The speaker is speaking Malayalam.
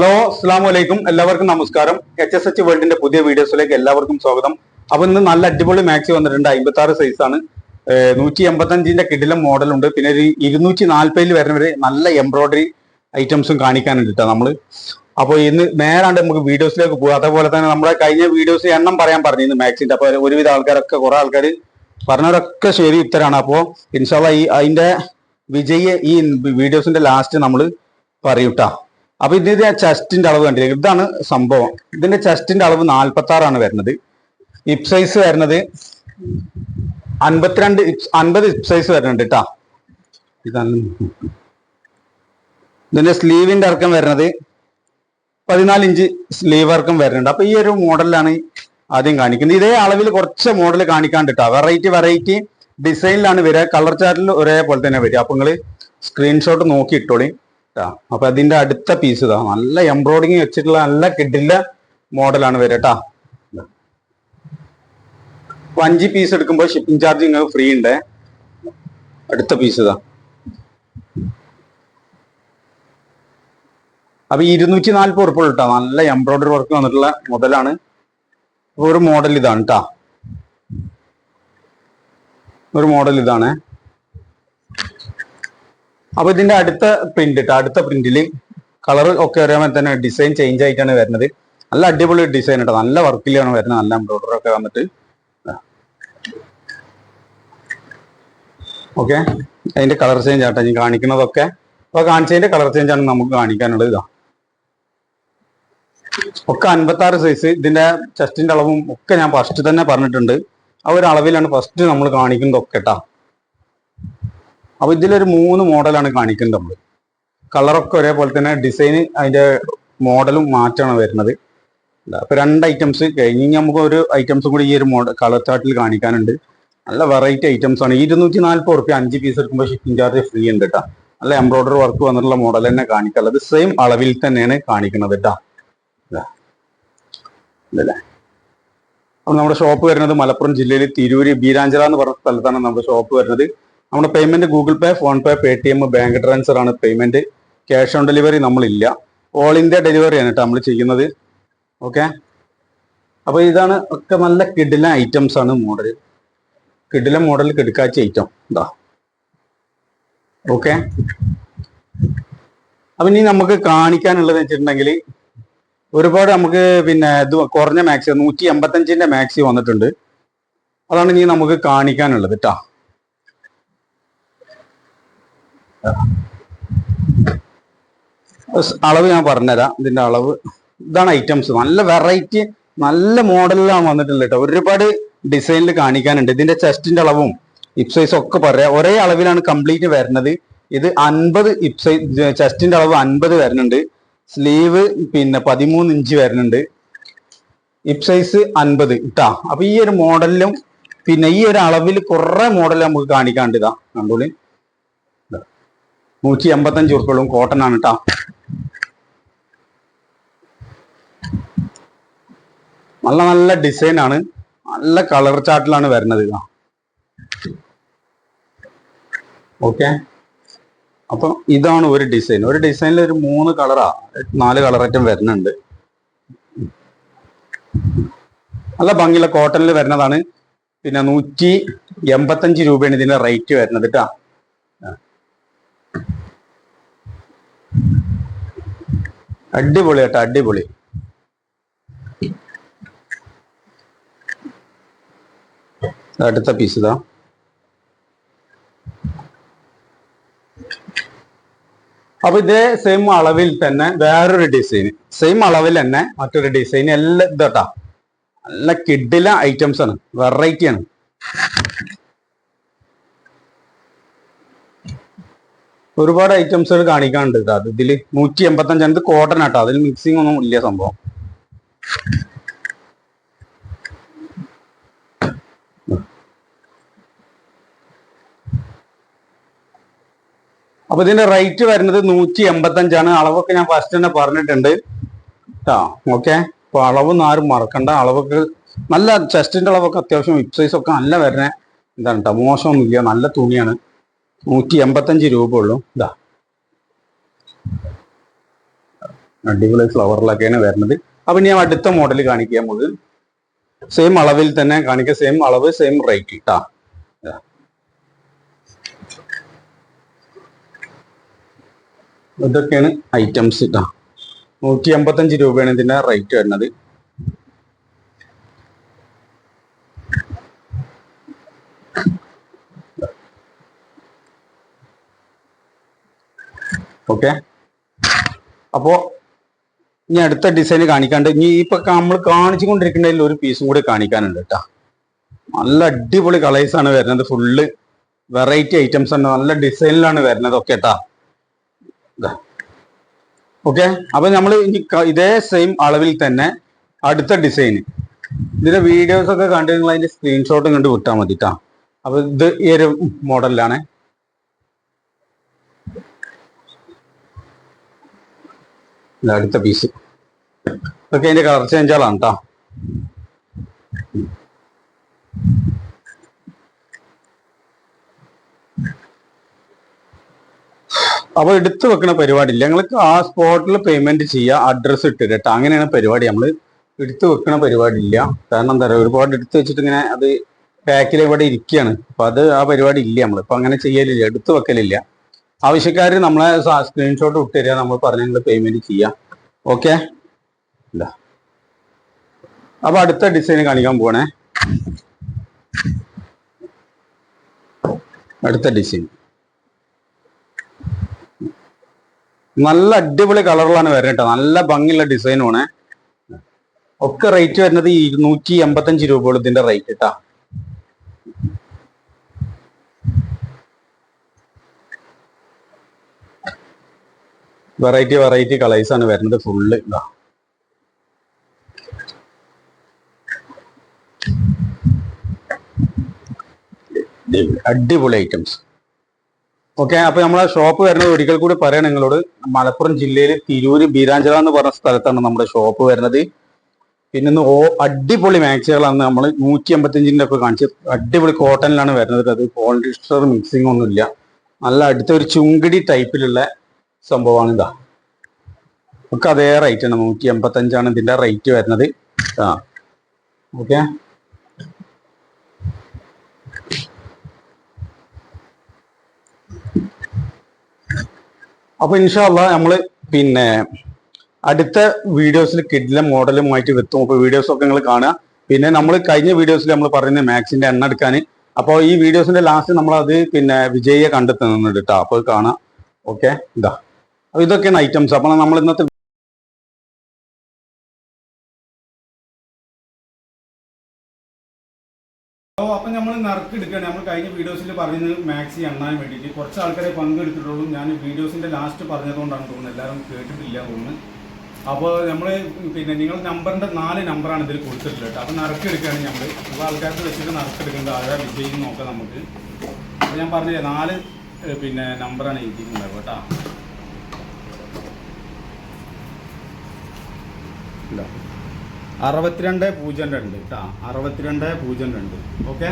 ഹലോ അസ്സാം വലൈക്കും എല്ലാവർക്കും നമസ്കാരം. എച്ച് എസ് എച്ച് വേൾഡിന്റെ പുതിയ വീഡിയോസിലേക്ക് എല്ലാവർക്കും സ്വാഗതം. അപ്പൊ ഇന്ന് നല്ല അടിപൊളി മാക്സി വന്നിട്ടുണ്ട്. അമ്പത്തി ആറ് സൈസ് ആണ്. നൂറ്റി എൺപത്തി അഞ്ചിന്റെ കിടിലം മോഡൽ ഉണ്ട്. പിന്നെ ഒരു ഇരുന്നൂറ്റി നാല്പതിൽ വരുന്നവര് നല്ല എംബ്രോയിഡറി ഐറ്റംസും കാണിക്കാനുണ്ട് കേട്ടോ നമ്മൾ. അപ്പൊ ഇന്ന് നേരാണ്ട് നമുക്ക് വീഡിയോസിലേക്ക് പോകും അതേപോലെ തന്നെ നമ്മുടെ കഴിഞ്ഞ വീഡിയോസ് എണ്ണം പറയാൻ പറഞ്ഞിരുന്നു മാക്സിന്റെ അപ്പൊ ഒരുവിധ ആൾക്കാരൊക്കെ കുറെ ആൾക്കാർ പറഞ്ഞവരൊക്കെ ശരി ഉത്തരാണ്. അപ്പോ ഇൻഷാല്ല ഈ അതിന്റെ വിജയ ഈ വീഡിയോസിന്റെ ലാസ്റ്റ് നമ്മൾ പറയൂട്ടാ. അപ്പൊ ഇതിന്റെ ചെസ്റ്റിന്റെ അളവ് കണ്ടില്ലേ? ഇതാണ് സംഭവം. ഇതിന്റെ ചെസ്റ്റിന്റെ അളവ് നാൽപ്പത്തി ആറാണ് വരുന്നത്. ഇപ് സൈസ് വരുന്നത് അൻപത്തിരണ്ട് അൻപത് ഇപ് സൈസ് വരുന്നുണ്ട് കേട്ടാ ഇതാണ്. ഇതിന്റെ സ്ലീവിന്റെ ഇറക്കം വരുന്നത് പതിനാല് ഇഞ്ച് സ്ലീവ് ഇറക്കം വരുന്നുണ്ട്. അപ്പൊ ഈ ഒരു മോഡലിലാണ് ആദ്യം കാണിക്കുന്നത്. ഇതേ അളവിൽ കുറച്ച് മോഡൽ കാണിക്കാണ്ട് കേട്ടോ വെറൈറ്റി വെറൈറ്റി ഡിസൈനിലാണ് വരിക. കളർ ചാർട്ടിൽ ഒരേപോലെ തന്നെ വരിക. അപ്പൊ നിങ്ങൾ സ്ക്രീൻഷോട്ട് നോക്കി ഇട്ടോളി. ട്ടാ. അപ്പൊ അതിന്റെ അടുത്ത പീസ് ഇതാ. നല്ല എംബ്രോയിഡിങ് വെച്ചിട്ടുള്ള നല്ല കിഡില്ല മോഡലാണ് വരിക കേട്ടാ അഞ്ച് പീസ് എടുക്കുമ്പോൾ ഷിപ്പിംഗ് ചാർജ് നിങ്ങൾക്ക് ഫ്രീ ഉണ്ട് അടുത്ത പീസ് ഇതാ. അപ്പൊ ഇരുന്നൂറ്റി നാല്പത് ഉറുപ്പ് കേട്ടോ നല്ല എംബ്രോയിഡറി വർക്ക് വന്നിട്ടുള്ള മുതലാണ് ഒരു മോഡൽ ഇതാണ് കേട്ടാ ഒരു മോഡൽ ഇതാണ്. അപ്പൊ ഇതിന്റെ അടുത്ത പ്രിന്റ് കേട്ടോ അടുത്ത പ്രിന്റിൽ കളർ ഒക്കെ ഒരേമാതിരി തന്നെ ഡിസൈൻ ചേഞ്ച് ആയിട്ടാണ് വരുന്നത്. നല്ല അടിപൊളി ഡിസൈൻ കേട്ടോ നല്ല വർക്കിലാണ് വരുന്നത് നല്ല എംബ്രോയിഡറി ഒക്കെ വന്നിട്ട്. ഓക്കെ അതിന്റെ കളർ ചേഞ്ച് ആട്ടോ ഞാൻ കാണിക്കുന്നതൊക്കെ. അപ്പൊ കാണിച്ചതിന്റെ കളർ ചേഞ്ച് ആണ് നമുക്ക് കാണിക്കാനുള്ളത് ഇതാ. ഒക്കെ അൻപത്തി ആറ് സൈസ് ഇതിന്റെ ചെസ്റ്റിന്റെ അളവും ഒക്കെ ഞാൻ ഫസ്റ്റ് തന്നെ പറഞ്ഞിട്ടുണ്ട്. ആ ഒരു അളവിലാണ് ഫസ്റ്റ് നമ്മൾ കാണിക്കുന്നതൊക്കെ കേട്ടാ അപ്പൊ ഇതിലൊരു മൂന്ന് മോഡലാണ് കാണിക്കുന്നത് നമ്മൾ കളറൊക്കെ ഒരേപോലെ തന്നെ ഡിസൈന് അതിന്റെ മോഡലും മാറ്റമാണ് വരുന്നത്. ഇല്ല, അപ്പൊ രണ്ട് ഐറ്റംസ് കഴിഞ്ഞ് നമുക്ക് ഒരു ഐറ്റംസും കൂടി ഈ ഒരു മോഡൽ കളർ ചാർട്ടിൽ കാണിക്കാനുണ്ട്. നല്ല വെറൈറ്റി ഐറ്റംസ് ആണ്. ഇരുന്നൂറ്റി നാല്പത് റുപ്യ അഞ്ച് പീസ് എടുക്കുമ്പോൾ ഷിപ്പിംഗ് ചാർജ് ഫ്രീ ഉണ്ട് കേട്ടോ നല്ല എംബ്രോയിഡറി വർക്ക് വന്നിട്ടുള്ള മോഡൽ തന്നെ കാണിക്കാനുള്ളത്. സെയിം അളവിൽ തന്നെയാണ് കാണിക്കുന്നത് കേട്ടോ അപ്പൊ നമ്മുടെ ഷോപ്പ് വരുന്നത് മലപ്പുറം ജില്ലയിൽ തിരൂര് ബീരാഞ്ചിറ എന്ന് പറഞ്ഞ സ്ഥലത്താണ് നമ്മുടെ ഷോപ്പ് വരുന്നത്. നമ്മുടെ payment Google Pay PhonePe T M bank transfer ആണ് പേയ്മെന്റ് ക്യാഷ് ഓൺ ഡെലിവറി നമ്മളില്ല. ഓൾ ഇന്ത്യ ഡെലിവറിയാണ് കേട്ടോ നമ്മൾ ചെയ്യുന്നത്. ഓക്കെ അപ്പൊ ഇതാണ് ഒക്കെ നല്ല കിഡില ഐറ്റംസ് ആണ് മോഡൽ കിഡില മോഡൽ കിടക്കാച്ച ഐറ്റം ഇതാ ഓക്കെ അപ്പൊ ഇനി നമുക്ക് കാണിക്കാനുള്ളത് വെച്ചിട്ടുണ്ടെങ്കിൽ ഒരുപാട് നമുക്ക് പിന്നെ ഇത് കുറഞ്ഞ മാക്സി നൂറ്റി എൺപത്തഞ്ചിന്റെ മാക്സി വന്നിട്ടുണ്ട്. അതാണ് ഇനി നമുക്ക് കാണിക്കാനുള്ളത് കേട്ടാ അളവ് ഞാൻ പറഞ്ഞുതരാം ഇതിന്റെ അളവ്. ഇതാണ് ഐറ്റംസ് നല്ല വെറൈറ്റി നല്ല മോഡലിലാണ് വന്നിട്ടുള്ളത് കേട്ടോ. ഒരുപാട് ഡിസൈനിൽ കാണിക്കാനുണ്ട്. ഇതിന്റെ ചെസ്റ്റിന്റെ അളവും ഇപ് സൈസ് ഒക്കെ പറയാം. ഒരേ അളവിലാണ് കംപ്ലീറ്റ് വരുന്നത്. ഇത് അൻപത് ഇപ് സൈസ് ചെസ്റ്റിന്റെ അളവ് അൻപത് വരുന്നുണ്ട്. സ്ലീവ് പിന്നെ പതിമൂന്ന് ഇഞ്ച് വരുന്നുണ്ട്. ഇപ് സൈസ് അൻപത് ഇട്ടാ അപ്പൊ ഈ ഒരു മോഡലിലും പിന്നെ ഈ ഒരു അളവിൽ കുറെ മോഡൽ നമുക്ക് കാണിക്കാണ്ട് ഇതാ. കണ്ടോളി. നൂറ്റി എൺപത്തഞ്ച് ഉറുപ്പുകളും കോട്ടൺ ആണ് കേട്ടോ നല്ല നല്ല ഡിസൈൻ ആണ്. നല്ല കളർ ചാർട്ടിലാണ് വരുന്നത് ഇതാ ഓക്കെ അപ്പൊ ഇതാണ് ഒരു ഡിസൈൻ ഒരു ഡിസൈനിൽ ഒരു മൂന്ന് കളറാ നാല് കളറേറ്റം വരുന്നുണ്ട്. നല്ല ഭംഗിയുള്ള കോട്ടണിൽ വരുന്നതാണ്. പിന്നെ നൂറ്റി എൺപത്തഞ്ച് രൂപയാണ് ഇതിന്റെ റേറ്റ് വരുന്നത് കേട്ടാ അടിപൊളി കേട്ടോ അടിപൊളി. അടുത്ത പീസ് ഇതാ. അപ്പൊ ഇതേ സെയിം അളവിൽ തന്നെ വേറൊരു ഡിസൈൻ സെയിം അളവിൽ തന്നെ മറ്റൊരു ഡിസൈൻ എല്ലാം ഇതാട്ടാ നല്ല കിഡില ഐറ്റംസ് ആണ് വെറൈറ്റി ആണ്. ഒരുപാട് ഐറ്റംസുകൾ കാണിക്കാണ്ട് കേട്ടോ അത് ഇതിൽ നൂറ്റി എൺപത്തഞ്ചാണ് ഇത് കോട്ടൺ ആട്ടോ. അതിൽ മിക്സിംഗ് ഒന്നും ഇല്ല സംഭവം. അപ്പൊ ഇതിന്റെ റേറ്റ് വരുന്നത് നൂറ്റി എൺപത്തഞ്ചാണ് അളവൊക്കെ ഞാൻ ഫസ്റ്റ് തന്നെ പറഞ്ഞിട്ടുണ്ട്. കേട്ടോ ഓക്കെ അപ്പൊ അളവൊന്നും ആരും മറക്കണ്ട. അളവൊക്കെ നല്ല ചെസ്റ്റിന്റെ അളവൊക്കെ അത്യാവശ്യം ഹിപ് സൈസ് ഒക്കെ നല്ല വരണേ. എന്താണ് കേട്ടോ മോശമൊന്നുമില്ല. നല്ല തുണിയാണ്. നൂറ്റി എൺപത്തഞ്ച് രൂപ ഉള്ളൂ. ഇതാ അടിപൊളി ഫ്ലവറിലൊക്കെയാണ് വരുന്നത്. അപ്പൊ ഞാൻ അടുത്ത മോഡൽ കാണിക്കാൻ നമുക്ക് സെയിം അളവിൽ തന്നെ കാണിക്കുക സെയിം അളവ് സെയിം റേറ്റ് ഇട്ടാ ഇതൊക്കെയാണ് ഐറ്റംസ് ഇതാ നൂറ്റി എൺപത്തഞ്ച് രൂപയാണ് ഇതിന്റെ റേറ്റ് വരുന്നത്. ഓക്കെ അപ്പോ ഇനി അടുത്ത ഡിസൈൻ കാണിക്കാണ്ട് ഇനി ഇപ്പൊ നമ്മൾ കാണിച്ചു കാണിച്ചുകൊണ്ടിരിക്കുന്നതിൽ ഒരു പീസും കൂടി കാണിക്കാനുണ്ട് കേട്ടോ നല്ല അടിപൊളി കളേഴ്സ് ആണ് വരുന്നത്. ഫുള്ള് വെറൈറ്റി ഐറ്റംസ് ആണ്. നല്ല ഡിസൈനിലാണ് വരുന്നത്. ഒക്കെ കേട്ടാ ഓക്കെ അപ്പൊ നമ്മൾ ഇനി ഇതേ സെയിം അളവിൽ തന്നെ അടുത്ത ഡിസൈൻ ഇതിന്റെ വീഡിയോസ് ഒക്കെ കണ്ടു നിങ്ങൾ അതിന്റെ സ്ക്രീൻഷോട്ടും കണ്ട് വിട്ടാൽ മതി കേട്ടാ അപ്പൊ ഇത് ഈ ഒരു മോഡലിലാണ് അടുത്ത പീസ് ഇതൊക്കെ അതിന്റെ കളർ ചേഞ്ചുകളാണ് കേട്ടോ അപ്പൊ എടുത്തു വെക്കുന്ന പരിപാടിയില്ല. ഞങ്ങൾക്ക് ആ സ്പോട്ടിൽ പേയ്മെന്റ് ചെയ്യുക അഡ്രസ്സ് ഇട്ട് കേട്ടോ അങ്ങനെയാണ് പരിപാടി. നമ്മൾ എടുത്തു വെക്കുന്ന പരിപാടി ഇല്ല കാരണം എന്താ പറയുക ഒരുപാട് എടുത്തു വെച്ചിട്ട് ഇങ്ങനെ അത് പാക്കിൽ ഇവിടെ ഇരിക്കുകയാണ് അപ്പൊ അത് ആ പരിപാടി ഇല്ല നമ്മൾ ഇപ്പൊ അങ്ങനെ ചെയ്യലില്ല. എടുത്തു വെക്കലില്ല. ആവശ്യക്കാർ നമ്മളെ സ്ക്രീൻഷോട്ട് ഇട്ട് തരിക. നമ്മൾ പറഞ്ഞ നിങ്ങൾ പേയ്മെന്റ് ചെയ്യാം. ഓക്കെ അപ്പൊ അടുത്ത ഡിസൈൻ കാണിക്കാൻ പോണേ അടുത്ത ഡിസൈൻ നല്ല അടിപൊളി കളറിലാണ് വരുന്നത് കേട്ടോ. നല്ല ഭംഗിയുള്ള ഡിസൈനുമാണ് ഒക്കെ റേറ്റ് വരുന്നത് ഇരുന്നൂറ്റി എൺപത്തഞ്ച് രൂപയുള്ള ഇതിന്റെ റേറ്റ് കേട്ടാ വെറൈറ്റി വെറൈറ്റി കളേഴ്സ് ആണ് വരുന്നത് ഫുള്ള് ഇതാ. അടിപൊളി ഐറ്റംസ് ഓക്കെ അപ്പൊ നമ്മളെ ഷോപ്പ് വരുന്നത് ഒരിക്കൽ കൂടി പറയാം നിങ്ങളോട്. മലപ്പുറം ജില്ലയിൽ തിരൂര് ബീരാഞ്ചല എന്ന് പറഞ്ഞ സ്ഥലത്താണ് നമ്മുടെ ഷോപ്പ് വരുന്നത്. പിന്നെ ഓ അടിപൊളി മാക്സികളാണ് നമ്മൾ നൂറ്റി അമ്പത്തഞ്ചിന്റെ ഒക്കെ കാണിച്ച് അടിപൊളി കോട്ടണിലാണ് വരുന്നത്. അത് പോളിസ്റ്റർ മിക്സിംഗ് ഒന്നുമില്ല. നല്ല അടുത്ത ഒരു ചുങ്കിടി ടൈപ്പിലുള്ള സംഭവമാണ് ഇതാ ഒക്കെ അതേ റേറ്റ് ആണ് നൂറ്റി എൺപത്തഞ്ചാണ് ഇതിന്റെ റേറ്റ് വരുന്നത്. ആ. ഓക്കെ. അപ്പൊ ഇൻഷാല്ല നമ്മൾ പിന്നെ അടുത്ത വീഡിയോസിൽ കിഡിലെ മോഡലുമായിട്ട് വെത്തും അപ്പൊ വീഡിയോസ് ഒക്കെ നിങ്ങൾ കാണുക. പിന്നെ നമ്മൾ കഴിഞ്ഞ വീഡിയോസിൽ നമ്മൾ പറയുന്നത് മാക്സിന്റെ എണ്ണ എടുക്കാൻ അപ്പോൾ ഈ വീഡിയോസിന്റെ ലാസ്റ്റ് നമ്മൾ അത് പിന്നെ വിജയിയെ കണ്ടെത്തുന്നുണ്ട് കേട്ടോ അപ്പോൾ കാണാം. ഓക്കെ. ഇതാ. ഇതൊക്കെയാണ് ഐറ്റംസ് അപ്പൊ നമ്മൾ ഇന്നത്തെ അപ്പോൾ അപ്പം നമ്മൾ നറുക്കെടുക്കുകയാണ് നമ്മൾ കഴിഞ്ഞ വീഡിയോസിൽ പറയുന്നത് മാക്സി എണ്ണാൻ വേണ്ടിയിട്ട്. കുറച്ച് ആൾക്കാരെ പങ്കെടുത്തിട്ടുള്ളൂ. ഞാൻ വീഡിയോസിന്റെ ലാസ്റ്റ് പറഞ്ഞതുകൊണ്ടാണ് തോന്നുന്നത്. എല്ലാവരും കേട്ടിട്ടില്ല തോന്നുന്നു. അപ്പോൾ നമ്മൾ പിന്നെ നിങ്ങൾ നമ്പറിന്റെ നാല് നമ്പറാണ് ഇതിൽ കൊടുത്തിട്ടുള്ളത് കേട്ടോ. അപ്പോൾ നറുക്കെടുക്കുകയാണ് നമ്മൾ അപ്പോൾ ആൾക്കാർക്ക് വെച്ചിട്ട് നറുക്കെടുക്കുന്നത് ആരാ വിജയം നോക്കാം നമുക്ക്. അപ്പോൾ ഞാൻ പറഞ്ഞില്ലേ നാല് പിന്നെ നമ്പറാണ് എഴുതിയിട്ടുണ്ടാവുക കേട്ടോ. ഇല്ല. അറുപത്തിരണ്ട് പൂജ്യം രണ്ട് കേട്ടോ അറുപത്തിരണ്ട് പൂജ്യം രണ്ട്. ഓക്കെ?